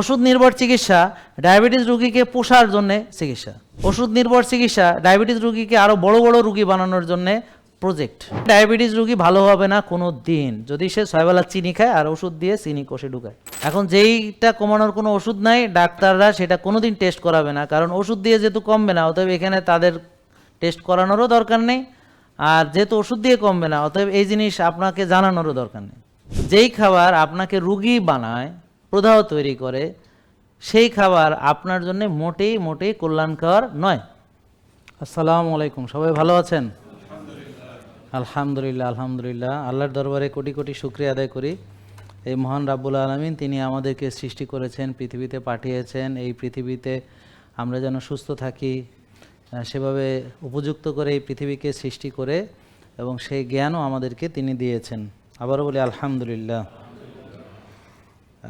ওষুধ নির্ভর চিকিৎসা ডায়াবেটিস রোগীকে পোষার জন্য চিকিৎসা। ওষুধ নির্ভর চিকিৎসা ডায়াবেটিস রোগীকে আরও বড় বড় রোগী বানানোর জন্য প্রজেক্ট। ডায়াবেটিস রোগী ভালো হবে না কোনো দিন। যদি সে ছয়বেলা চিনি খায় আর ওষুধ দিয়ে চিনি কষে ঢুকায়। এখন যেইটা কমানোর কোনো ওষুধ নাই, ডাক্তাররা সেটা কোনোদিন টেস্ট করাবে না। কারণ ওষুধ দিয়ে যেহেতু কমবে না, অতএব এখানে তাদের টেস্ট করানোরও দরকার নেই। আর যেহেতু ওষুধ দিয়ে কমবে না, অতএব এই জিনিস আপনাকে জানানোরও দরকার নেই। যেই খাবার আপনাকে রুগী বানায় প্রদাহ তৈরি করে, সেই খাবার আপনার জন্য মোটেই মোটেই কল্যাণকর নয়। আসসালামু আলাইকুম, সবাই ভালো আছেন? আলহামদুলিল্লাহ আলহামদুলিল্লাহ। আল্লাহর দরবারে কোটি কোটি শুক্রিয়া আদায় করি। এই মহান রাব্বুল আলমিন, তিনি আমাদেরকে সৃষ্টি করেছেন, পৃথিবীতে পাঠিয়েছেন। এই পৃথিবীতে আমরা যেন সুস্থ থাকি সেভাবে উপযুক্ত করে এই পৃথিবীকে সৃষ্টি করে এবং সেই জ্ঞানও আমাদেরকে তিনি দিয়েছেন। আবারও বলি, আলহামদুলিল্লাহ।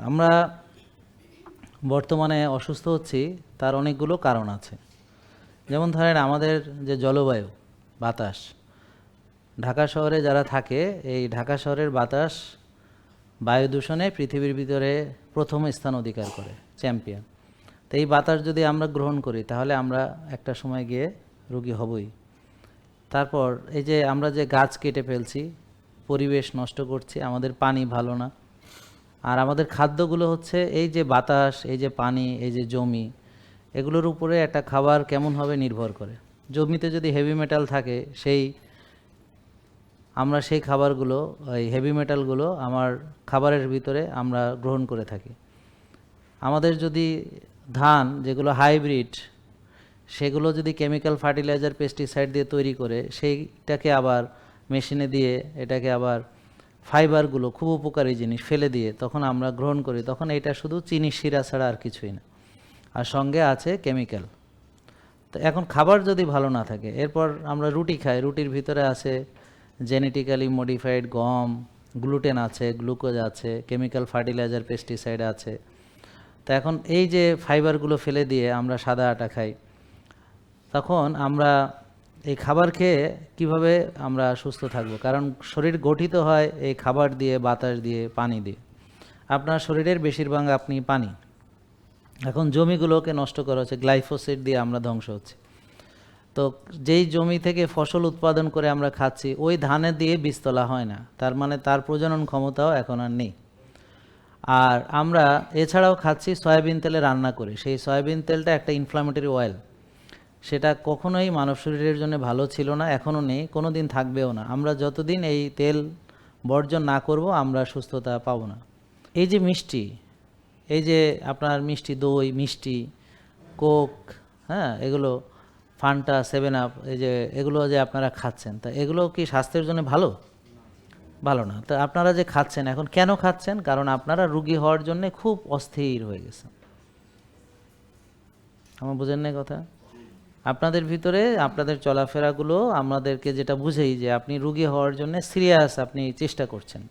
আমরা বর্তমানে অসুস্থ হচ্ছি, তার অনেকগুলো কারণ আছে। যেমন ধরেন আমাদের যে জলবায়ু, বাতাস। ঢাকা শহরে যারা থাকে, এই ঢাকা শহরের বাতাস বায়ু দূষণে পৃথিবীর ভিতরে প্রথম স্থান অধিকার করে চ্যাম্পিয়ন তো এই বাতাস যদি আমরা গ্রহণ করি, তাহলে আমরা একটা সময় গিয়ে রুগী হবই। তারপর এই যে আমরা যে গাছ কেটে ফেলছি, পরিবেশ নষ্ট করছি, আমাদের পানি ভালো না আর আমাদের খাদ্যগুলো হচ্ছে এই যে বাতাস, এই যে পানি, এই যে জমি, এগুলোর উপরে একটা খাবার কেমন হবে নির্ভর করে। জমিতে যদি হেভি মেটাল থাকে, সেই আমরা সেই খাবারগুলো ওই হেভি মেটালগুলো আমার খাবারের ভিতরে আমরা গ্রহণ করে থাকি। আমাদের যদি ধান, যেগুলো হাইব্রিড সেগুলো যদি কেমিক্যাল ফার্টিলাইজার পেস্টিসাইড দিয়ে তৈরি করে, সেইটাকে আবার মেশিনে দিয়ে এটাকে আবার ফাইবারগুলো খুব উপকারী জিনিস ফেলে দিয়ে তখন আমরা গ্রহণ করি, তখন এটা শুধু চিনি, শিরা ছাড়া আর কিছুই না। আর সঙ্গে আছে কেমিক্যাল। তো এখন খাবার যদি ভালো না থাকে, এরপর আমরা রুটি খাই, রুটির ভিতরে আছে জেনেটিক্যালি মডিফাইড গম গ্লুটেন আছে গ্লুকোজ আছে কেমিক্যাল ফার্টিলাইজার পেস্টিসাইড আছে। তো এখন এই যে ফাইবারগুলো ফেলে দিয়ে আমরা সাদা আটা খাই, তখন আমরা এই খাবার খেয়ে কীভাবে আমরা সুস্থ থাকব? কারণ শরীর গঠিত হয় এই খাবার দিয়ে, বাতাস দিয়ে, পানি দিয়ে। আপনার শরীরের বেশিরভাগ আপনি পানি। এখন জমিগুলোকে নষ্ট করা হচ্ছে, গ্লাইফোসেট দিয়ে আমরা ধ্বংস হচ্ছে। তো যেই জমি থেকে ফসল উৎপাদন করে আমরা খাচ্ছি, ওই ধানে দিয়ে বীজতলা হয় না। তার মানে তার প্রজনন ক্ষমতাও এখন আর নেই। আর আমরা এছাড়াও খাচ্ছি সয়াবিন তেলে রান্না করে। সেই সয়াবিন তেলটা একটা ইনফ্লামেটরি অয়েল সেটা কখনোই মানব শরীরের জন্য ভালো ছিল না, এখনও নেই কোনো দিন থাকবেও না। আমরা যতদিন এই তেল বর্জন না করব, আমরা সুস্থতা পাবো না। এই যে মিষ্টি, এই যে আপনার মিষ্টি দই, মিষ্টি, কোক হ্যাঁ এগুলো, ফান্টা সেভেন আপ এই যে এগুলো যে আপনারা খাচ্ছেন, তা এগুলো কি স্বাস্থ্যের জন্য ভালো? ভালো না। তো আপনারা যে খাচ্ছেন, এখন কেন খাচ্ছেন? কারণ আপনারা রুগী হওয়ার জন্য খুব অস্থির হয়ে গেছেন। আমার বুঝেন না কথা? আপনাদের ভিতরে আপনাদের চলাফেরাগুলো আমাদেরকে যেটা বুঝেই যে আপনি রুগী হওয়ার জন্য সিরিয়াস আপনি চেষ্টা করছেন।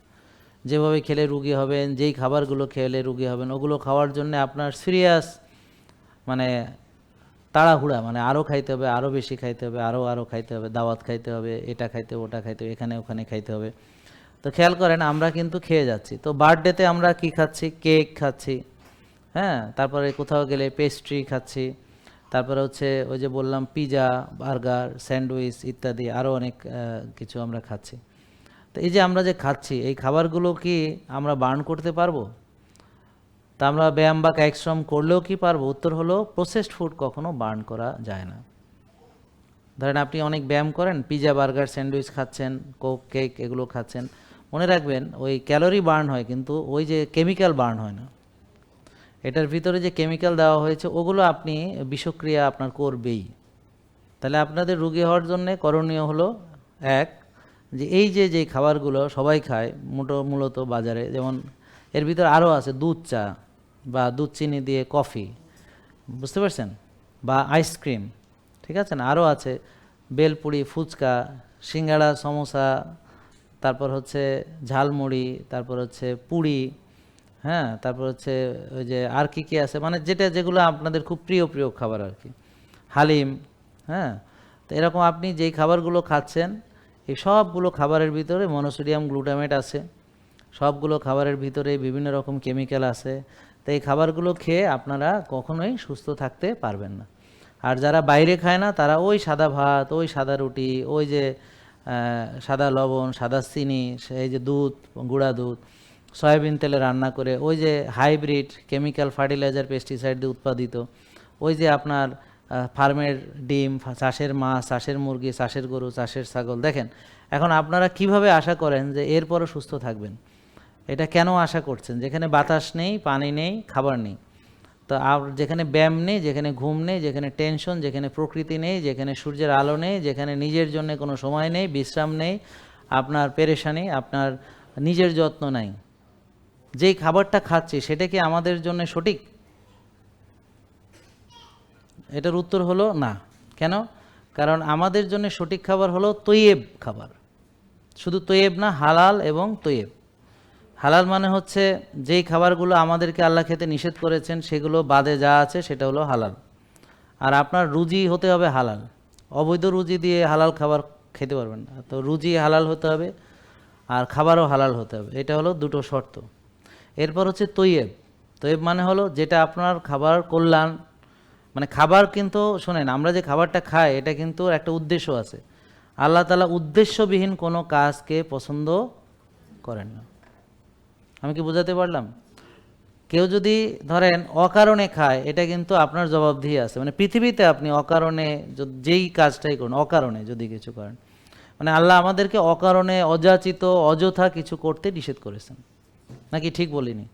যেভাবে খেলে রুগী হবেন, যেই খাবারগুলো খেলে রুগী হবেন, ওগুলো খাওয়ার জন্য আপনার সিরিয়াস মানে তাড়াহুড়া মানে আরও খাইতে হবে আরও বেশি খাইতে হবে আরও আরও খাইতে হবে, দাওয়াত খাইতে হবে, এটা খাইতে ওটা খাইতে হবে, এখানে ওখানে খাইতে হবে। তো খেয়াল করেন আমরা কিন্তু খেয়ে যাচ্ছি। তো বার্থডেতে আমরা কি খাচ্ছি? কেক খাচ্ছি হ্যাঁ? তারপরে কোথাও গেলে পেস্ট্রি খাচ্ছি। তারপরে হচ্ছে ওই যে বললাম পিজা বার্গার স্যান্ডউইচ ইত্যাদি আরও অনেক কিছু আমরা খাচ্ছি। তো এই যে আমরা যে খাচ্ছি, এই খাবারগুলো কি আমরা বার্ন করতে পারব? তা আমরা ব্যায়াম বা কায়িক করলেও কি পারব? উত্তর হলো প্রসেসড ফুড কখনো বার্ন করা যায় না। ধরেন আপনি অনেক ব্যায়াম করেন পিজা বার্গার স্যান্ডউইচ খাচ্ছেন কোক কেক এগুলো খাচ্ছেন। মনে রাখবেন ওই ক্যালোরি বার্ন হয়, কিন্তু ওই যে কেমিক্যাল বার্ন হয় না। এটার ভিতরে যে কেমিক্যাল দেওয়া হয়েছে, ওগুলো আপনি বিষক্রিয়া আপনার করবেই। তাহলে আপনাদের রুগী হওয়ার জন্য করণীয় হলো, এক, যে এই যে যে খাবারগুলো সবাই খায়, মোটো, মূলত বাজারে, যেমন এর ভিতরে আরও আছে, দুধ চা বা দুধ চিনি দিয়ে কফি বুঝতে পারছেন? বা আইসক্রিম ঠিক আছে না? আরও আছে, বেলপুরি, ফুচকা, সিঙ্গাড়া, সমোসা, তারপর হচ্ছে ঝালমুড়ি, তারপর হচ্ছে পুরি হ্যাঁ তারপর হচ্ছে ওই যে আর কি কি আছে? মানে যেটা, যেগুলো আপনাদের খুব প্রিয় প্রিয় খাবার আর কি। হালিম হ্যাঁ? তো এরকম আপনি যেই খাবারগুলো খাচ্ছেন, এই সবগুলো খাবারের ভিতরে মনোসোডিয়াম গ্লুটামেট আছে। সবগুলো খাবারের ভিতরে বিভিন্ন রকম কেমিক্যাল আছে। তো এই খাবারগুলো খেয়ে আপনারা কখনোই সুস্থ থাকতে পারবেন না। আর যারা বাইরে খায় না, তারা ওই সাদা ভাত, ওই সাদা রুটি, ওই যে সাদা লবণ, সাদা চিনি সেই যে দুধ, গুঁড়া দুধ সয়াবিন তেলে রান্না করে, ওই যে হাইব্রিড কেমিক্যাল ফার্টিলাইজার পেস্টিসাইড দিয়ে উৎপাদিত, ওই যে আপনার ফার্মের ডিম, চাষের মাছ, চাষের মুরগি, চাষের গরু, চাষের ছাগল, দেখেন, এখন আপনারা কীভাবে আশা করেন যে এরপরও সুস্থ থাকবেন? এটা কেন আশা করছেন? যেখানে বাতাস নেই, পানি নেই, খাবার নেই। তো আর যেখানে ব্যায়াম নেই, যেখানে ঘুম নেই, যেখানে টেনশন, যেখানে প্রকৃতি নেই, যেখানে সূর্যের আলো নেই, যেখানে নিজের জন্য কোনো সময় নেই, বিশ্রাম নেই, আপনার পেরেশানি, আপনার নিজের যত্ন নাই। যেই খাবারটা খাচ্ছি, সেটা কি আমাদের জন্য সঠিক? এটার উত্তর হলো না। কেন? কারণ আমাদের জন্য সঠিক খাবার হলো তৈয়েব খাবার। শুধু তৈয়েব না, হালাল এবং তৈয়েব। হালাল মানে হচ্ছে যেই খাবারগুলো আমাদেরকে আল্লাহ খেতে নিষেধ করেছেন, সেগুলো বাদে যা আছে সেটা হলো হালাল। আর আপনার রুজি হতে হবে হালাল। অবৈধ রুজি দিয়ে হালাল খাবার খেতে পারবেন না। তো রুজি হালাল হতে হবে, আর খাবারও হালাল হতে হবে। এটা হলো দুটো শর্ত। এরপর হচ্ছে তৈয়েব। তৈয়েব মানে হলো যেটা আপনার খাবার কল্যাণ মানে খাবার কিন্তু শোনেন, আমরা যে খাবারটা খাই, এটা কিন্তু একটা উদ্দেশ্য আছে। আল্লাহ তালা উদ্দেশ্যবিহীন কোনো কাজকে পছন্দ করেন না। আমি কি বোঝাতে পারলাম? কেউ যদি ধরেন অকারণে খায়, এটা কিন্তু আপনার জবাবদিহি আছে। মানে পৃথিবীতে আপনি অকারণে যেই কাজটাই করুন, অকারণে যদি কিছু করেন। মানে আল্লাহ আমাদেরকে অকারণে অযাচিত, অযথা কিছু করতে নিষেধ করেছেন। নাকি ঠিক বলিনি?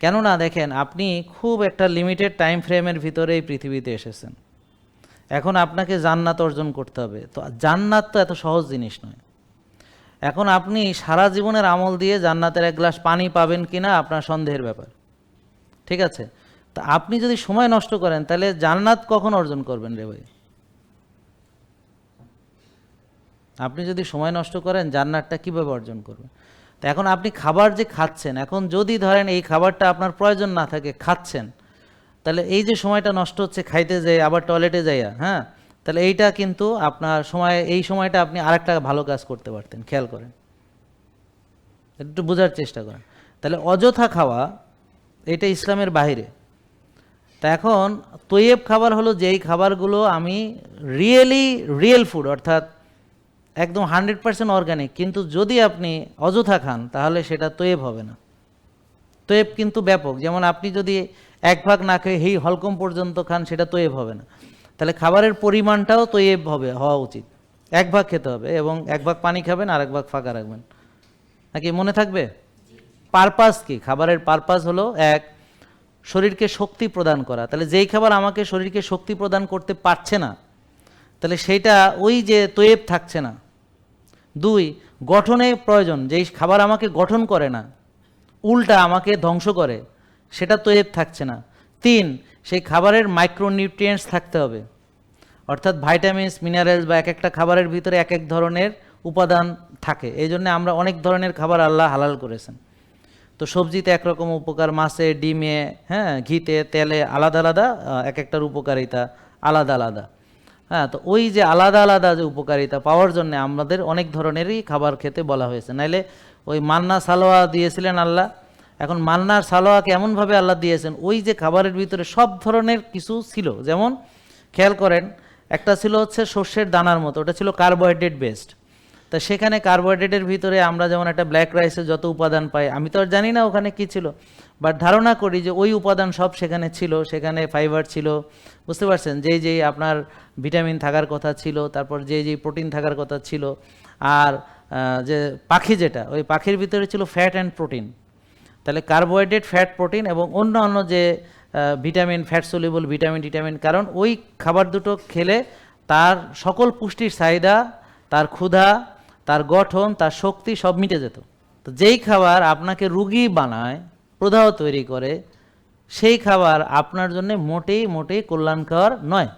কেননা দেখেন, আপনি খুব একটা লিমিটেড টাইম ফ্রেমের ভিতরে এই পৃথিবীতে এসেছেন। এখন আপনাকে জান্নাত অর্জন করতে হবে। তো জান্নাত তো এত সহজ জিনিস নয়। এখন আপনি সারা জীবনের আমল দিয়ে জান্নাতের এক গ্লাস পানি পাবেন কিনা, আপনার সন্দেহের ব্যাপার। ঠিক আছে? তা আপনি যদি সময় নষ্ট করেন, তাহলে জান্নাত কখন অর্জন করবেন রে ভাই? আপনি যদি সময় নষ্ট করেন, জান্নাতটা কীভাবে অর্জন করবেন? তো এখন আপনি খাবার যে খাচ্ছেন, এখন যদি ধরেন এই খাবারটা আপনার প্রয়োজন না থাকে, খাচ্ছেন, তাহলে এই যে সময়টা নষ্ট হচ্ছে খাইতে যাই আবার টয়লেটে যাইয়া হ্যাঁ? তাহলে এইটা কিন্তু আপনার সময়, এই সময়টা আপনি আরেকটা ভালো কাজ করতে পারতেন, খেয়াল করেন। একটু বোঝার চেষ্টা করেন। তাহলে অযথা খাওয়া, এটা ইসলামের বাইরে তা এখন তৈয়েব খাবার হলো যেই খাবারগুলো আমি রিয়েলি রিয়েল ফুড অর্থাৎ একদম হান্ড্রেড পার্সেন্ট অর্গানিক, কিন্তু যদি আপনি অযথা খান, তাহলে সেটা তৈয়েব হবে না। তৈয়েব কিন্তু ব্যাপক। যেমন আপনি যদি এক ভাগ না খেয়ে হেই হলকম পর্যন্ত খান, সেটা তৈয়েব হবে না। তাহলে খাবারের পরিমাণটাও তৈয়েব হবে, হওয়া উচিত। এক ভাগ খেতে হবে এবং এক ভাগ পানি খাবেন আর এক ভাগ ফাঁকা রাখবেন। নাকি মনে থাকবে? পারপাস কি? খাবারের পারপাস হলো, এক, শরীরকে শক্তি প্রদান করা। তাহলে যেই খাবার আমাকে শরীরকে শক্তি প্রদান করতে পারছে না, তাহলে সেইটা ওই যে তৈয়েব থাকছে না। দুই, গঠনে প্রয়োজন, যেই খাবার আমাকে গঠন করে না, উল্টা আমাকে ধ্বংস করে, সেটা তৈয়েব থাকছে না। তিন, সেই খাবারের মাইক্রোনিউট্রিয়েন্টস থাকতে হবে। অর্থাৎ ভাইটামিনস মিনারেলস বা এক একটা খাবারের ভিতরে এক এক ধরনের উপাদান থাকে। এই জন্য আমরা অনেক ধরনের খাবার আল্লাহ হালাল করেছেন। তো সবজিতে একরকম উপকার, মাছে, ডিমে হ্যাঁ ঘিতে, তেলে আলাদা আলাদা এক একটার উপকারিতা আলাদা আলাদা। হ্যাঁ তো ওই যে আলাদা আলাদা যে উপকারিতা পাওয়ার জন্য আমাদের অনেক ধরনেরই খাবার খেতে বলা হয়েছে। নাইলে ওই মান্না সালোয়া দিয়েছিলেন আল্লাহ, এখন মান্নার সালোয়াকে এমনভাবে আল্লাহ দিয়েছেন, ওই যে খাবারের ভিতরে সব ধরনের কিছু ছিল, যেমন খেয়াল করেন, একটা ছিল হচ্ছে শস্যের দানার মতো, ওটা ছিল কার্বোহাইড্রেট বেসড তা সেখানে কার্বোহাইড্রেটের ভিতরে আমরা যেমন একটা ব্ল্যাক রাইসে যত উপাদান পাই, আমি তো আর জানি না ওখানে কি ছিল বাট ধারণা করি যে ওই উপাদান সব সেখানে ছিল, সেখানে ফাইবার ছিল, বুঝতে পারছেন? যেই যেই আপনার ভিটামিন থাকার কথা ছিল, তারপর যেই যেই প্রোটিন থাকার কথা ছিল, আর যে পাখি যেটা, ওই পাখির ভিতরে ছিল ফ্যাট অ্যান্ড প্রোটিন তাহলে কার্বোহাইড্রেট ফ্যাট প্রোটিন এবং অন্য অন্য যে ভিটামিন ফ্যাট সলিবল ভিটামিন টিটামিন কারণ ওই খাবার দুটো খেলে তার সকল পুষ্টির চাহিদা, তার ক্ষুধা তার গঠন, তার শক্তি সব মিটে যেত। তো যেই খাবার আপনাকে রুগী বানায়, প্রদাহ তৈরি করে, সেই খাবার আপনার জন্য মোটেই মোটেই কল্যাণকর নয়।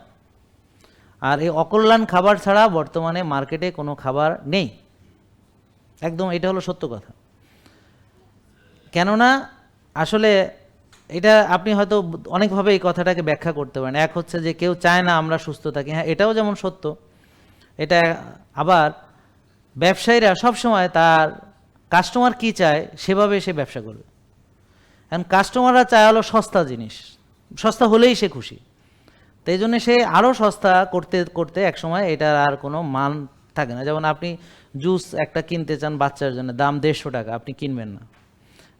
আর এই অকল্যাণ খাবার ছাড়া বর্তমানে মার্কেটে কোনো খাবার নেই। একদম এটা হলো সত্য কথা। কেননা, আসলে এটা আপনি হয়তো অনেকভাবে এই কথাটাকে ব্যাখ্যা করতে পারেন। এক হচ্ছে যে কেউ চায় না আমরা সুস্থ থাকি। হ্যাঁ এটাও যেমন সত্য। এটা আবার ব্যবসায়ীরা সবসময় তার কাস্টমার কি চায়, সেভাবে সে ব্যবসা করবে। এখন কাস্টমাররা চায় হলো সস্তা জিনিস। সস্তা হলেই সে খুশি। তো এই জন্য সে আরও সস্তা করতে করতে একসময় এটার আর কোনো মান থাকে না। যেমন আপনি জুস একটা কিনতে চান বাচ্চার জন্য, দাম দেড়শো টাকা, আপনি কিনবেন না।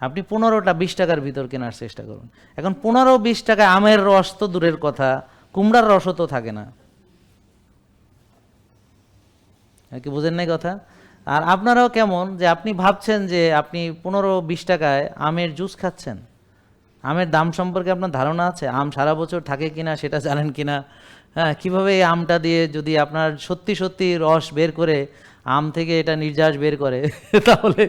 আপনি পনেরোটা, বিশ টাকার ভিতর কেনার চেষ্টা করুন। এখন পনেরো, বিশ টাকায় আমের রস তো দূরের কথা, কুমড়ার রসও তো থাকে না। কি বুঝেন নাই কথা? আর আপনারাও কেমন যে আপনি ভাবছেন যে আপনি পনেরো বিশ টাকায় আমের জুস খাচ্ছেন? আমের দাম সম্পর্কে আপনার ধারণা আছে? আম সারা বছর থাকে কিনা সেটা জানেন কিনা? হ্যাঁ কীভাবে এই আমটা দিয়ে যদি আপনার সত্যি সত্যি রস বের করে আম থেকে এটা নির্যাস বের করে, তাহলে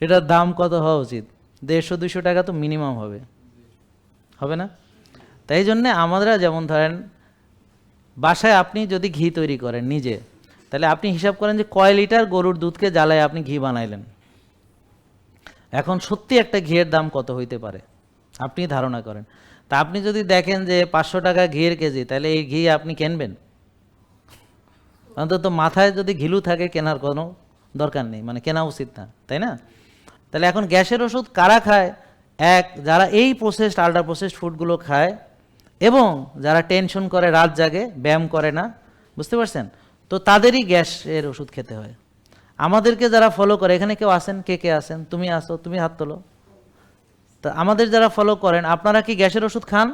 এটার দাম কত হওয়া উচিত? দেড়শো দুশো টাকা তো মিনিমাম হবে। হবে না? তাই জন্যে আমরা যেমন ধরেন, বাসায় আপনি যদি ঘি তৈরি করেন নিজে তাহলে আপনি হিসাব করেন যে কয় লিটার গরুর দুধকে জ্বালায় আপনি ঘি বানাইলেন? এখন সত্যি একটা ঘিয়ের দাম কত হইতে পারে? আপনি ধারণা করেন। তা আপনি যদি দেখেন যে পাঁচশো টাকা ঘিয়ের কেজি, তাহলে এই ঘি আপনি কিনবেন? অন্তত মাথায় যদি ঘিলু থাকে কেনার কোনো দরকার নেই মানে কেনা উচিত না, তাই না? তাহলে এখন গ্যাসের ওষুধ কারা খায়? এক, যারা এই প্রসেসড আল্ট্রা প্রসেসড ফুডগুলো খায়, এবং যারা টেনশন করে, রাত জাগে, ব্যায়াম করে না, বুঝতে পারছেন? তো তাদেরই গ্যাসের ওষুধ খেতে হয়। আমাদেরকে যারা ফলো করে, এখানে কেউ আসেন? কে কে আসেন? তুমি আসো, তুমি হাত তোলো। তা আমাদের যারা ফলো করেন, আপনারা কি গ্যাসের ওষুধ খান?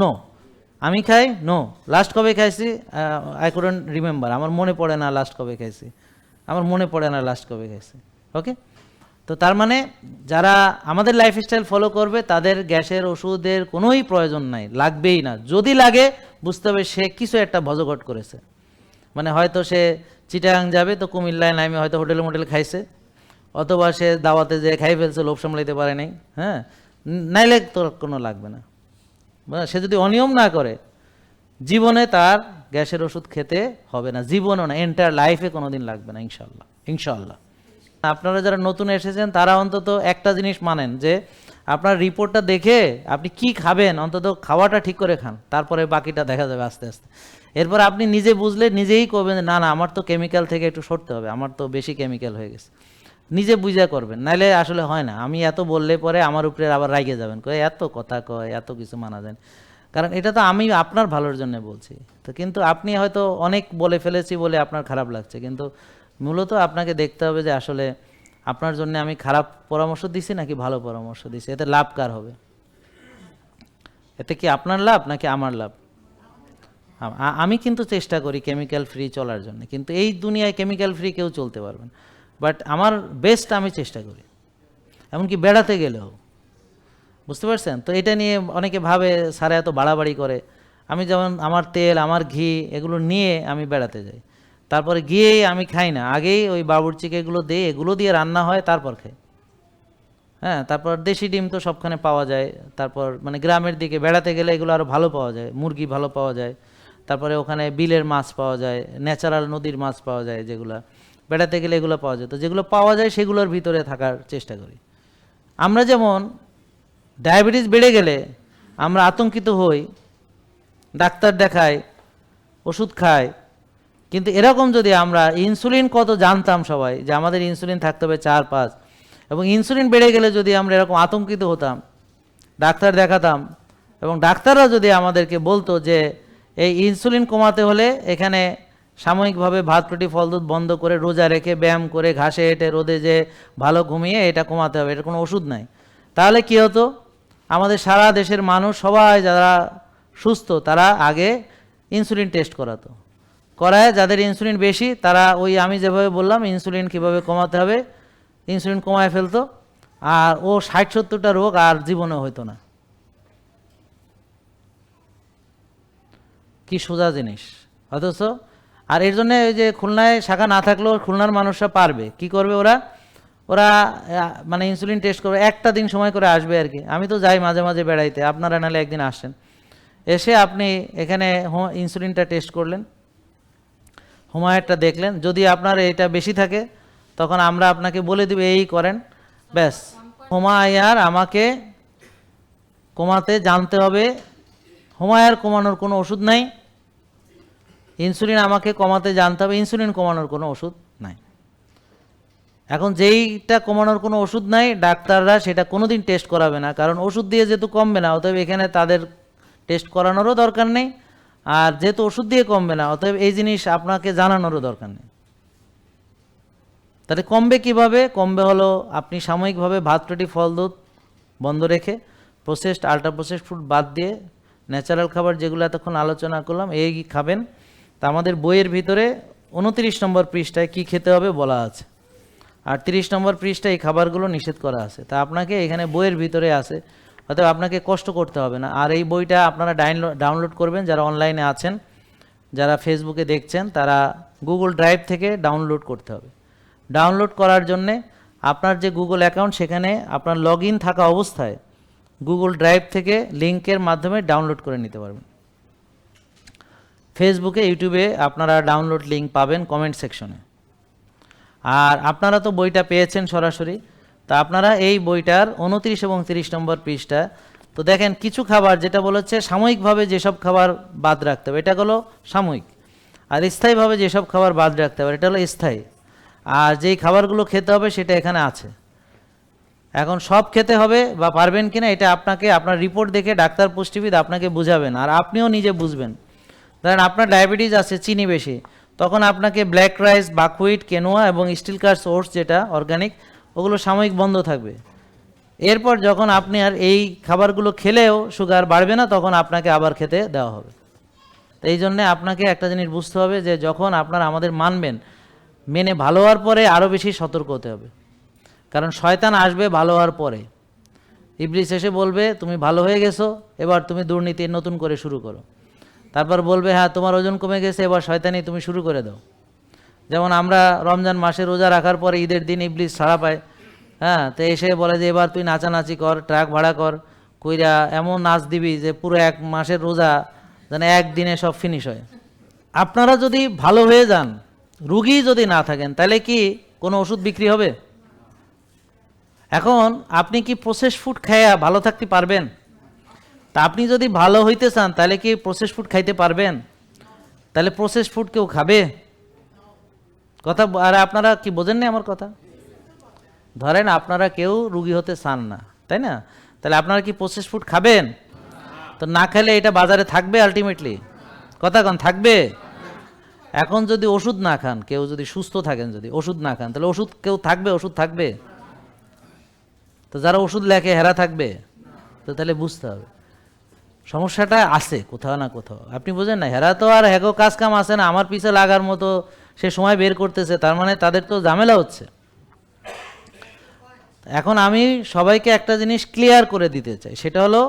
নো আমি খাই? নো লাস্ট কবে খাইছি? আই কুডন্ট রিমেম্বার আমার মনে পড়ে না লাস্ট কবে খাইছি। আমার মনে পড়ে না লাস্ট কবে খাইছি। ওকে তো তার মানে যারা আমাদের লাইফস্টাইল ফলো করবে, তাদের গ্যাসের ওষুধের কোনোই প্রয়োজন নাই। লাগবেই না। যদি লাগে, বুঝতে হবে সে কিছু একটা ভজঘট করেছে। মানে হয়তো সে চিটাং যাবে তো কুমিল্লায় নামে হয়তো হোটেল মোটেল খাইছে। অথবা সে দাওয়াতে যে খাই ফেলছে, লোভ সামলাইতে পারে নাই। হ্যাঁ? নাইলে তোর কোনো লাগবে না। সে যদি অনিয়ম না করে, জীবনে তার গ্যাসের ওষুধ খেতে হবে না। জীবনও না এন্টার লাইফে কোনো দিন লাগবে না, ইনশাল্লাহ। ইনশাল্লাহ। আপনারা যারা নতুন এসেছেন, তারা অন্তত একটা জিনিস মানেন যে, আপনার রিপোর্টটা দেখে আপনি কি খাবেন, অন্তত খাওয়াটা ঠিক করে খান, তারপরে বাকিটা দেখা যাবে আস্তে আস্তে। এরপর আপনি নিজে বুঝলে, নিজেই করবেন না না, আমার তো কেমিক্যাল থেকে একটু সরতে হবে, আমার তো বেশি কেমিক্যাল হয়ে গেছে। নিজে বুঝা করবেন, নাইলে আসলে হয় না। আমি এত বললে পরে আমার উপরে আবার রাগে যাবেন, কয়, এত কথা কয়, এত কিছু মানা যায় কারণ এটা তো আমি আপনার ভালোর জন্য বলছি। তো কিন্তু আপনি হয়তো অনেক বলে ফেলেছি বলে আপনার খারাপ লাগছে, কিন্তু মূলত আপনাকে দেখতে হবে যে আসলে আপনার জন্য আমি খারাপ পরামর্শ দিছি নাকি ভালো পরামর্শ দিছি, এতে লাভ কার হবে? এতে কি আপনার লাভ নাকি আমার লাভ? আমি কিন্তু চেষ্টা করি কেমিক্যাল ফ্রি চলার জন্য, কিন্তু এই দুনিয়ায় কেমিক্যাল ফ্রি কেউ চলতে পারবেন বাট আমার বেস্ট আমি চেষ্টা করি, এমনকি বেড়াতে গেলেও বুঝতে পারছেন? তো এটা নিয়ে অনেকে ভাবে সারা এত বাড়াবাড়ি করে। আমি যেমন আমার তেল, আমার ঘি, এগুলো নিয়ে আমি বেড়াতে যাই। তারপরে গিয়েই আমি খাই না। আগেই ওই বাবুরচিকে এগুলো দিয়ে এগুলো দিয়ে রান্না হয়, তারপর খাই। হ্যাঁ তারপর দেশি ডিম তো সবখানে পাওয়া যায়। তারপর মানে গ্রামের দিকে বেড়াতে গেলে এগুলো আরও ভালো পাওয়া যায়, মুরগি ভালো পাওয়া যায়। তারপরে ওখানে বিলের মাছ পাওয়া যায়, ন্যাচারাল নদীর মাছ পাওয়া যায় যেগুলো। বেড়াতে গেলে এগুলো পাওয়া যায়। তো যেগুলো পাওয়া যায় সেগুলোর ভিতরে থাকার চেষ্টা করি। আমরা যেমন ডায়াবেটিস বেড়ে গেলে আমরা আতঙ্কিত হই, ডাক্তার দেখাই ওষুধ খাই কিন্তু এরকম যদি আমরা ইনসুলিন কত জানতাম সবাই যে আমাদের ইনসুলিন থাকতে হবে চার পাঁচ। এবং ইনসুলিন বেড়ে গেলে যদি আমরা এরকম আতঙ্কিত হতাম, ডাক্তার দেখাতাম এবং ডাক্তাররা যদি আমাদেরকে বলতো যে এই ইনসুলিন কমাতে হলে এখানে সাময়িকভাবে ভাত রুটি ফল দুধ বন্ধ করে রোজা রেখে ব্যায়াম করে ঘাসে হেঁটে রোদে যে ভালো ঘুমিয়ে এটা কমাতে হবে, এটা কোনো ওষুধ নাই। তাহলে কী হতো? আমাদের সারা দেশের মানুষ সবাই যারা সুস্থ, তারা আগে ইনসুলিন টেস্ট করাতো। করায় যাদের ইনসুলিন বেশি, তারা ওই আমি যেভাবে বললাম, ইনসুলিন কীভাবে কমাতে হবে, ইনসুলিন কমায় ফেলতো। আর ও ষাট সত্তরটা রোগ আর জীবনে হইতো না। কি সোজা জিনিস। অথচ, আর এর জন্য ওই যে খুলনায় শাখা না থাকলেও খুলনার মানুষরা পারবে। কি করবে ওরা? ওরা মানে ইনসুলিন টেস্ট করবে, একটা দিন সময় করে আসবে আর কি। আমি তো যাই মাঝে মাঝে বেড়াইতে, আপনারা নাহলে একদিন আসেন। এসে আপনি এখানে ইনসুলিনটা টেস্ট করলেন। হুমায়ুরটা দেখলেন, যদি আপনার এটা বেশি থাকে, তখন আমরা আপনাকে বলে দিব, এই করেন। ব্যাস। হুমায়ার আমাকে কমাতে জানতে হবে। হুমায়ার কমানোর কোনো ওষুধ নাই। ইনসুলিন আমাকে কমাতে জানতে হবে। ইনসুলিন কমানোর কোনো ওষুধ নাই। এখন যেইটা কমানোর কোনো ওষুধ নাই, ডাক্তাররা সেটা কোনো দিন টেস্ট করাবে না। কারণ ওষুধ দিয়ে যেহেতু কমবে না, অতএব এখানে তাদের টেস্ট করানোরও দরকার নেই। আর যেহেতু ওষুধ দিয়ে কমবে না, অতএব এই জিনিস আপনাকে জানানোরও দরকার নেই। তাহলে কমবে কীভাবে? কমবে হলো আপনি সাময়িকভাবে ভাত, রুটি, ফল, দুধ বন্ধ রেখে প্রসেসড আল্ট্রা প্রসেসড ফুড বাদ দিয়ে ন্যাচারাল খাবার যেগুলো এতক্ষণ আলোচনা করলাম, এই খাবেন। তা আমাদের বইয়ের ভিতরে উনত্রিশ নম্বর পৃষ্ঠায় কি খেতে হবে বলা আছে। আর তিরিশ নম্বর পৃষ্ঠায় এই খাবারগুলো নিষেধ করা আছে। তা আপনাকে এখানে বইয়ের ভিতরে আছে। অতএব আপনাকে কষ্ট করতে হবে না। আর এই বইটা আপনারা ডাউনলোড করবেন, যারা অনলাইনে আছেন, যারা ফেসবুকে দেখছেন, তারা গুগল ড্রাইভ থেকে ডাউনলোড করতে হবে। ডাউনলোড করার জন্যে আপনার যে গুগল অ্যাকাউন্ট, সেখানে আপনার লগ থাকা অবস্থায় গুগল ড্রাইভ থেকে লিঙ্কের মাধ্যমে ডাউনলোড করে নিতে পারবেন। ফেসবুকে, ইউটিউবে আপনারা ডাউনলোড লিঙ্ক পাবেন কমেন্ট সেকশনে। আর আপনারা তো বইটা পেয়েছেন সরাসরি তা আপনারা এই বইটার উনত্রিশ এবং তিরিশ নম্বর পৃষ্ঠা, তো দেখেন কিছু খাবার যেটা বলেছে সাময়িকভাবে যেসব খাবার বাদ রাখতে হবে, এটা হলো সাময়িক। আর স্থায়ীভাবে যেসব খাবার বাদ রাখতে হবে, এটা হলো স্থায়ী। আর যেই খাবারগুলো খেতে হবে সেটা এখানে আছে। এখন সব খেতে হবে বা পারবেন কিনা এটা আপনাকে, আপনার রিপোর্ট দেখে ডাক্তার পুষ্টিবিদ আপনাকে বুঝাবেন, আর আপনিও নিজে বুঝবেন। ধরেন আপনার ডায়াবেটিস আছে, চিনি বেশি, তখন আপনাকে ব্ল্যাক রাইস বাকুইট কেনোয়া এবং স্টিল কার সোর্স যেটা অর্গানিক ওগুলো সাময়িক বন্ধ থাকবে। এরপর যখন আপনি আর এই খাবারগুলো খেলেও সুগার বাড়বে না, তখন আপনাকে আবার খেতে দেওয়া হবে। তো এই জন্যে আপনাকে একটা জিনিস বুঝতে হবে যে, যখন আপনারা আমাদের মানবেন, মেনে ভালো হওয়ার পরে আরও বেশি সতর্ক হতে হবে। কারণ শয়তান আসবে ভালো হওয়ার পরে। ইবলিস এসে বলবে, তুমি ভালো হয়ে গেছো, এবার তুমি দুর্নীতি নতুন করে শুরু করো। তারপর বলবে হ্যাঁ তোমার ওজন কমে গেছে, এবার শয়তানি তুমি শুরু করে দাও। যেমন আমরা রমজান মাসে রোজা রাখার পরে ঈদের দিন ইবলিস ছাড়া পায়। হ্যাঁ তো এসে বলে যে, এবার তুই নাচানাচি কর, ট্রাক ভাড়া কর, কইরা এমন নাচ দিবি যে, পুরো এক মাসের রোজা যেন একদিনে সব ফিনিশ হয়। আপনারা যদি ভালো হয়ে যান, রুগী যদি না থাকেন, তাহলে কি কোনো ওষুধ বিক্রি হবে? এখন আপনি কি প্রসেস ফুড খাইয়া ভালো থাকতে পারবেন? তা আপনি যদি ভালো হইতে চান, তাহলে কি প্রসেস ফুড খাইতে পারবেন? তাহলে প্রসেস ফুড কেউ খাবে? কথা আর আপনারা কি বোঝেন বোঝেননি আমার কথা? ধরেন আপনারা কেউ রুগী হতে চান না, তাই না? তাহলে আপনারা কি প্রসেস ফুড খাবেন? তো না খেলে এটা বাজারে থাকবে আলটিমেটলি কথা কন, থাকবে? এখন যদি ওষুধ না খান, কেউ যদি সুস্থ থাকেন, যদি ওষুধ না খান, তাহলে ওষুধ কেউ থাকবে, ওষুধ থাকবে? তো যারা ওষুধ লেখে, হেরা থাকবে? তো তাহলে বুঝতে হবে। সমস্যাটা আছে কোথাও না কোথাও। আপনি বুঝেন না, হেরা তো আর হ্যাগো কাজ কাম আছে না, আমার পিছে লাগার মতো সে সময় বের করতেছে, তার মানে তাদের তো ঝামেলা হচ্ছে। এখন আমি সবাইকে একটা জিনিস ক্লিয়ার করে দিতে চাই, সেটা হলো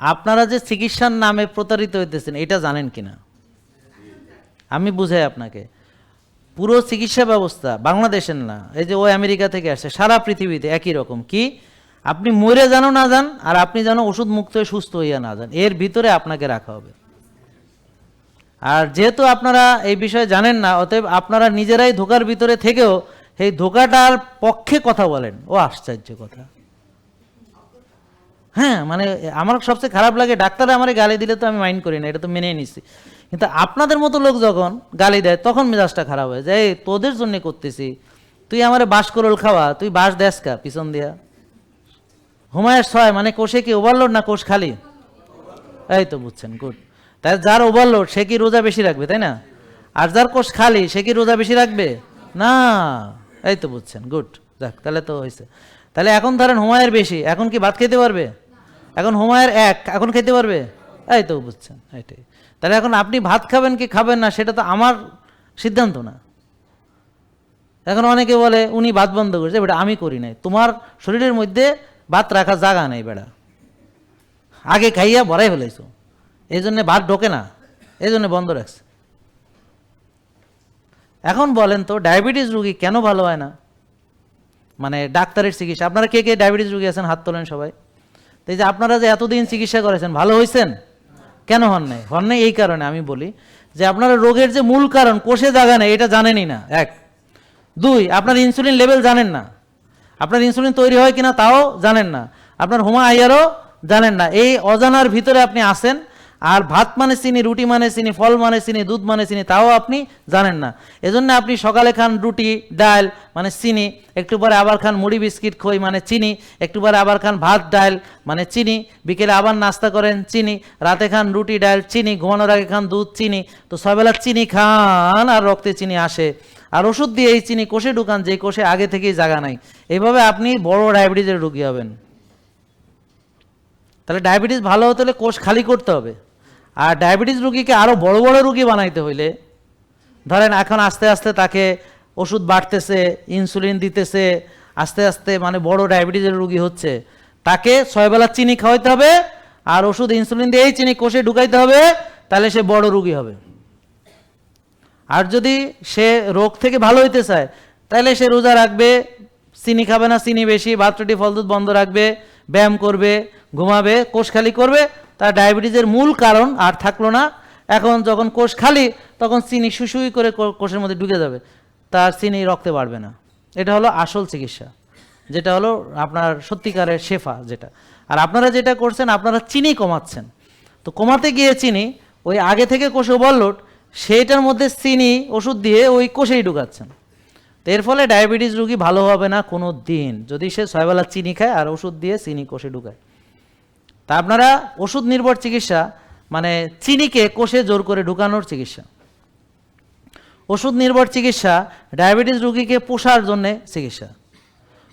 আপনারা যে চিকিৎসার নামে প্রতারিত হইতেছেন, এটা জানেন কিনা? আমি বুঝাই আপনাকে। পুরো চিকিৎসা ব্যবস্থা বাংলাদেশের না, এই যে ওই আমেরিকা থেকে আসছে, সারা পৃথিবীতে একই রকম। কি? আপনি মরে জানো না যান, আর আপনি যেন ওষুধ মুক্ত হয়ে সুস্থ হইয়া না যান, এর ভিতরে আপনাকে রাখা হবে। আর যেহেতু আপনারা এই বিষয়ে জানেন না, অতএব আপনারা নিজেরাই ধোকার ভিতরে থেকেও এই ধোকাটার পক্ষে কথা বলেন। ও আশ্চর্য কথা। হ্যাঁ মানে আমার সবচেয়ে খারাপ লাগে, ডাক্তার আমার গালি দিলে তো আমি মাইন্ড করি না, এটা তো মেনে নিচ্ছি কিন্তু আপনাদের মতো লোক যখন গালি দেয়, তখন মেজাজটা খারাপ হয়ে এই, তোদের জন্য করতেছি। তুই আমারে বাস করল খাওয়া, তুই বাস দেস কা পিছন দিয়া? হুমায়ের ছয় মানে কোষে কি ওভারলোড না কোষ খালি? এই তো বুঝছেন গুড তাই যার ওভারলোড সে কি রোজা বেশি রাখবে, তাই না? আর যার কোষ খালি, সে কি রোজা বেশি রাখবে? না। এই তো বুঝছেন, গুড। যাক, তাহলে তো হয়েছে তাহলে এখন ধরেন হুমায়ের বেশি, এখন কি ভাত খেতে পারবে? এখন হুমায়ের এক, এখন খেতে পারবে? এই তো বুঝছেন এটাই তাহলে এখন আপনি ভাত খাবেন কি খাবেন না, সেটা তো আমার সিদ্ধান্ত না। এখন অনেকে বলে, উনি ভাত বন্ধ করেছে, বেটা আমি করি নাই। তোমার শরীরের মধ্যে ভাত রাখার জায়গা নেই বেটা আগে খাইয়া ভরাই ফেলাইছো। এই জন্যে ভাত ঢোকে না এই জন্য বন্ধ রাখছে। এখন বলেন তো, ডায়াবেটিস রুগী কেন ভালো হয় না? মানে ডাক্তারের চিকিৎসা, আপনারা কে কে ডায়াবেটিস রুগী আছেন, হাত তোলেন সবাই। তো যে আপনারা যে এতদিন চিকিৎসা করেছেন, ভালো হয়েছেন কেন হন নাই? হন নাই এই কারণে আমি বলি যে আপনারা রোগের যে মূল কারণ, কোষে জায়গা নেই, এটা জানেনই না। এক। দুই, আপনার ইনসুলিন লেভেল জানেন না। আপনার ইনসুলিন তৈরি হয় কিনা তাও জানেন না। আপনার হোমা আইয়ারও জানেন না। এই অজানার ভিতরে আপনি আসেন আর ভাত মানে চিনি, রুটি মানে চিনি, ফল মানে চিনি, দুধ মানে চিনি, তাও আপনি জানেন না। এজন্য আপনি সকালে খান রুটি, ডাল মানে চিনি, একটু পরে আবার খান মুড়ি, বিস্কিট, খই মানে চিনি, একটু পরে আবার খান ভাত, ডাল মানে চিনি, বিকেলে আবার নাস্তা করেন চিনি, রাতে খান রুটি, ডাল, চিনি, ঘুমানোর আগে খান দুধ, চিনি, তো সবেলা চিনি খান আর রক্তে চিনি আসে। আর ওষুধ দিয়ে এই চিনি কোষে ঢুকান যে কোষে আগে থেকেই জায়গা নাই। এইভাবে আপনি বড় ডায়াবেটিসের রুগী হবেন। তাহলে ডায়াবেটিস ভালো হতে হলে কোষ খালি করতে হবে। আর ডায়াবেটিস রুগীকে আরও বড় বড় রুগী বানাইতে হইলে, ধরেন এখন আস্তে আস্তে তাকে ওষুধ বাড়তেছে ইনসুলিন দিতেছে, আস্তে আস্তে মানে বড় ডায়াবেটিসের রুগী হচ্ছে, তাকে ছয়বেলা চিনি খাওয়াইতে হবে আর ওষুধ ইনসুলিন দিয়েই চিনি কোষে ঢুকাইতে হবে, তাহলে সে বড় রুগী হবে। আর যদি সে রোগ থেকে ভালো হইতে চায়, তাহলে সে রোজা রাখবে, চিনি খাবে না, চিনি বেশি রুটি ফল দুধ বন্ধ রাখবে, ব্যায়াম করবে, ঘুমাবে কোষ খালি করবে তার ডায়াবেটিসের মূল কারণ আর থাকল না। এখন যখন কোষ খালি, তখন চিনি শুশুই করে কোষের মধ্যে ঢুকে যাবে। তার চিনি রক্তে বাড়বে না। এটা হলো আসল চিকিৎসা। যেটা হলো আপনার সত্যিকারের শেফা যেটা। আর আপনারা যেটা করছেন, আপনারা চিনি কমাচ্ছেন। তো কমাতে গিয়ে চিনি, ওই আগে থেকে কোষে ওভারলোড, সেইটার মধ্যে চিনি ওষুধ দিয়ে ওই কোষেই ঢুকাচ্ছেন। তো এর ফলে ডায়াবেটিস রুগী ভালো হবে না কোনো দিন। যদি সে ছয়বেলা চিনি খায় আর ওষুধ দিয়ে চিনি কোষে ঢুকায়। তা আপনারা ওষুধ নির্ভর চিকিৎসা মানে চিনিকে কোষে জোর করে ঢুকানোর চিকিৎসা। ওষুধ নির্ভর চিকিৎসা ডায়াবেটিস রুগীকে পোষার জন্য চিকিৎসা।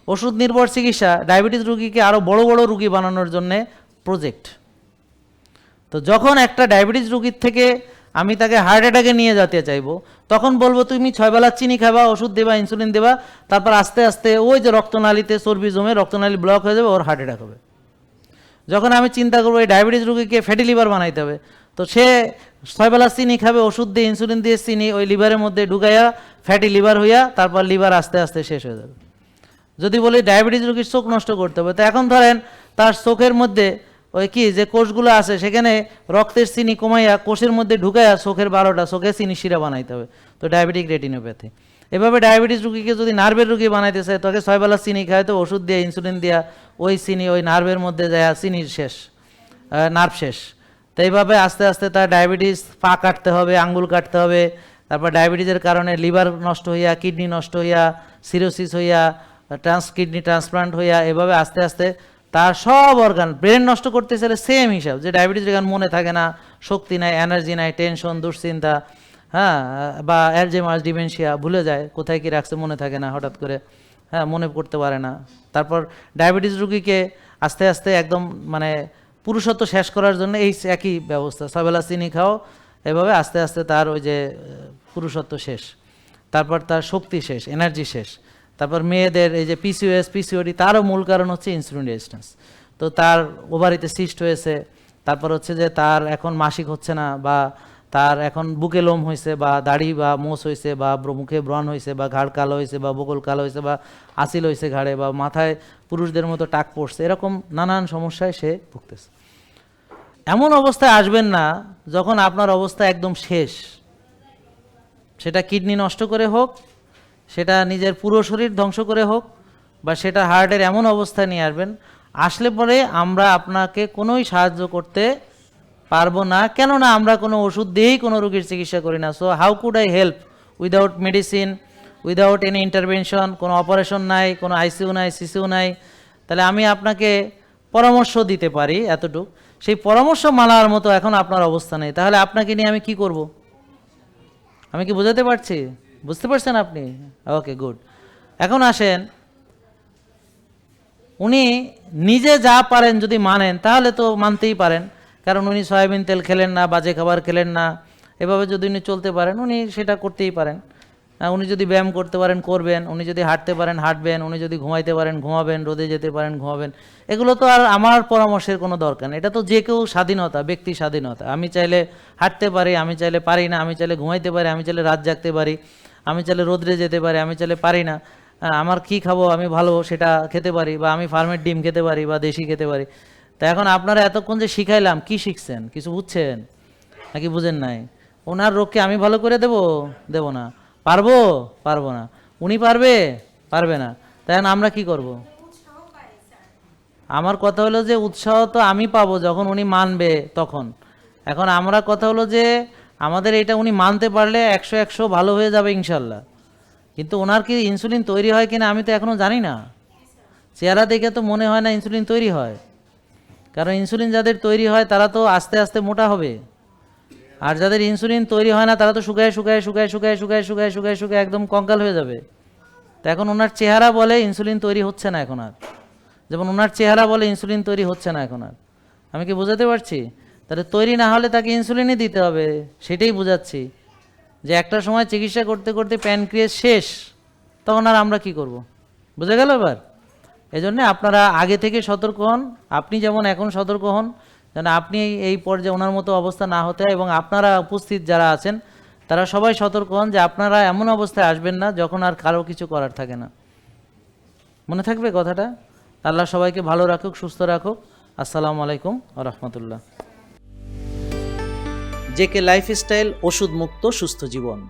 ওষুধ নির্ভর চিকিৎসা ডায়াবেটিস রুগীকে আরও বড় বড় রুগী বানানোর জন্য প্রজেক্ট। তো যখন একটা ডায়াবেটিস রুগীর থেকে আমি তাকে হার্ট অ্যাটাকে নিয়ে যেতে চাইব, তখন বলব, তুমি ছয়বেলা চিনি খাবা, ওষুধ দেবা, ইনসুলিন দেবা, তারপর আস্তে আস্তে ওই যে রক্তনালীতে চর্বি জমে রক্তনালী ব্লক হয়ে যাবে, ওর হার্ট অ্যাটাক হবে। যখন আমি চিন্তা করব এই ডায়াবেটিস রুগীকে ফ্যাটি লিভার বানাইতে হবে, তো সে ছয়বেলা চিনি খাবে, ওষুধ দিয়ে ইনসুলিন দিয়ে চিনি ওই লিভারের মধ্যে ঢুকাইয়া ফ্যাটি লিভার হইয়া তারপর লিভার আস্তে আস্তে শেষ হয়ে যাবে। যদি বলি ডায়াবেটিস রোগীর চোখ নষ্ট করতে হবে, তো এখন ধরেন তার চোখের মধ্যে ওই কি যে কোষগুলো আছে, সেখানে রক্তের চিনি কমাইয়া কোষের মধ্যে ঢুকাইয়া চোখের বারোটা, চোখে চিনি শিরা বানাইতে হবে। তো ডায়াবেটিক রেটিনোপ্যাথি। এভাবে ডায়াবেটিস রুগীকে যদি নার্ভের রুগী বানাইতে চায় তোকে ছয়বেলা চিনি খায় তো ওষুধ দিয়ে ইনসুলিন দিয়া, ওই চিনি, ওই নার্ভের মধ্যে যায় চিনির শেষ নার্ভ শেষ। তো এইভাবে আস্তে আস্তে তার ডায়াবেটিস, পা কাটতে হবে, আঙ্গুল কাটতে হবে, তারপর ডায়াবেটিসের কারণে লিভার নষ্ট হইয়া, কিডনি নষ্ট হইয়া সিরোসিস হইয়া ট্রান্স কিডনি ট্রান্সপ্লান্ট হইয়া, এভাবে আস্তে আস্তে তার সব অর্গান ব্রেন নষ্ট করতে চাইলে সেম হিসাব, যে ডায়াবেটিস মনে থাকে না, শক্তি নাই এনার্জি নাই টেনশন দুশ্চিন্তা। হ্যাঁ বা অ্যালজেমার্স ডিমেনশিয়া ভুলে যায়, কোথায় কি রাখছে মনে থাকে না হঠাৎ করে। হ্যাঁ মনে করতে পারে না। তারপর ডায়াবেটিস রুগীকে আস্তে আস্তে একদম মানে পুরুষত্ব শেষ করার জন্য এই একই ব্যবস্থা। সবেলা চিনি খাও, এভাবে আস্তে আস্তে তার ওই যে, পুরুষত্ব শেষ। তারপর তার শক্তি শেষ এনার্জি শেষ। তারপর মেয়েদের এই যে পিসিওএস পিসিওডি তারও মূল কারণ হচ্ছে ইনসুলিন রেজিস্ট্যান্স তো তার ওভারিতে সিস্ট হয়েছে। তারপর হচ্ছে যে তার এখন মাসিক হচ্ছে না বা তার এখন বুকে লোম হয়েছে বা দাড়ি বা মোষ হয়েছে বা মুখে ব্রণ হয়েছে বা ঘাড় কালো হয়েছে বা বগল কালো হয়েছে বা আসিল হয়েছে ঘাড়ে বা মাথায় পুরুষদের মতো টাক পড়ছে, এরকম নানান সমস্যায় সে ভুগতেছে। এমন অবস্থায় আসবেন না যখন আপনার অবস্থা একদম শেষ। সেটা কিডনি নষ্ট করে হোক, সেটা নিজের পুরো শরীর ধ্বংস করে হোক বা সেটা হার্টের এমন অবস্থায় নিয়ে আসবেন, আসলে পরে আমরা আপনাকে কোনোই সাহায্য করতে পারব না। কেননা আমরা কোনো ওষুধ দিয়েই কোনো রোগীর চিকিৎসা করি না। So how could I help without medicine without any intervention কোনো অপারেশন নাই, কোনো আইসিইউ নাই সিসিউ নাই। তাহলে আমি আপনাকে পরামর্শ দিতে পারি এতটুক। সেই পরামর্শ মানার মতো এখন আপনার অবস্থা নেই। তাহলে আপনাকে নিয়ে আমি কি করব? আমি কি বোঝাতে পারছি? বুঝতে পারছেন আপনি? ওকে গুড এখন আসেন। উনি নিজে যা পারেন যদি মানেন, তাহলে তো মানতেই পারেন। কারণ উনি সয়াবিন তেল খেলেন না, বাজে খাবার খেলেন না। এভাবে যদি উনি চলতে পারেন, উনি সেটা করতেই পারেন। উনি যদি ব্যায়াম করতে পারেন, করবেন। উনি যদি হাঁটতে পারেন, হাঁটবেন। উনি যদি ঘুমাইতে পারেন, ঘুমাবেন, রোদে যেতে পারেন, ঘুমাবেন। এগুলো তো আর আমার পরামর্শের কোনো দরকার নেই। এটা তো যে কেউ স্বাধীনতা, ব্যক্তি স্বাধীনতা। আমি চাইলে হাঁটতে পারি, আমি চাইলে পারি না, আমি চাইলে ঘুমাইতে পারি, আমি চাইলে রাত জাগতে পারি, আমি চাইলে রোদ্রে যেতে পারি, আমি চাইলে পারি না। আমার কি খাব, আমি ভালো সেটা খেতে পারি বা আমি ফার্মের ডিম খেতে পারি বা দেশি খেতে পারি। তা এখন আপনারা এতক্ষণ যে শিখাইলাম, কি শিখছেন? কিছু বুঝছেন? নাকি বুঝেন নাই? ওনার রোগকে আমি ভালো করে দেব? দেব না। পারব? পারব না। উনি পারবে? পারবে না। তাই আমরা কি করব? আমার কথা হলো যে উৎসাহ তো আমি পাবো যখন উনি মানবে তখন। এখন আমরা কথা হলো যে আমাদের এটা উনি মানতে পারলে একশো একশো ভালো হয়ে যাবে ইনশাল্লাহ। কিন্তু ওনার কি ইনসুলিন তৈরি হয় কিনা আমি তো এখনও জানি না। চেহারা দেখে তো মনে হয় না ইনসুলিন তৈরি হয়। কারণ ইনসুলিন যাদের তৈরি হয়, তারা তো আস্তে আস্তে মোটা হবে। আর যাদের ইনসুলিন তৈরি হয় না, তারা তো শুকায় শুকায় শুকায় শুকায় শুকায় শুকায় শুকায় শুকায় একদম কঙ্কাল হয়ে যাবে। তো এখন ওনার চেহারা বলে ইনসুলিন তৈরি হচ্ছে না এখন আর। যেমন ওনার চেহারা বলে ইনসুলিন তৈরি হচ্ছে না এখন আর। আমি কি বোঝাতে পারছি? তাহলে তৈরি না হলে তাকে ইনসুলিনই দিতে হবে, সেটাই বোঝাচ্ছি। যে একটা সময় চিকিৎসা করতে করতে প্যানক্রিয়াস শেষ, তখন আর আমরা কি করব? বুঝে গেল এবার? এই জন্যে আপনারা আগে থেকে সতর্ক হন। আপনি যেমন এখন সতর্ক হন, যেন আপনি এই- পর্যায়ে ওনার মতো অবস্থা না হতে হয় এবং আপনারা উপস্থিত যারা আছেন, তারা সবাই সতর্ক হন যে আপনারা এমন অবস্থায় আসবেন না যখন আর কারও কিছু করার থাকে না। মনে থাকবে কথাটা? আল্লাহ সবাইকে ভালো রাখুক, সুস্থ রাখুক। আসসালামু আলাইকুম রহমতুল্লাহ। জেকে লাইফস্টাইল ওষুধ মুক্ত সুস্থ জীবন।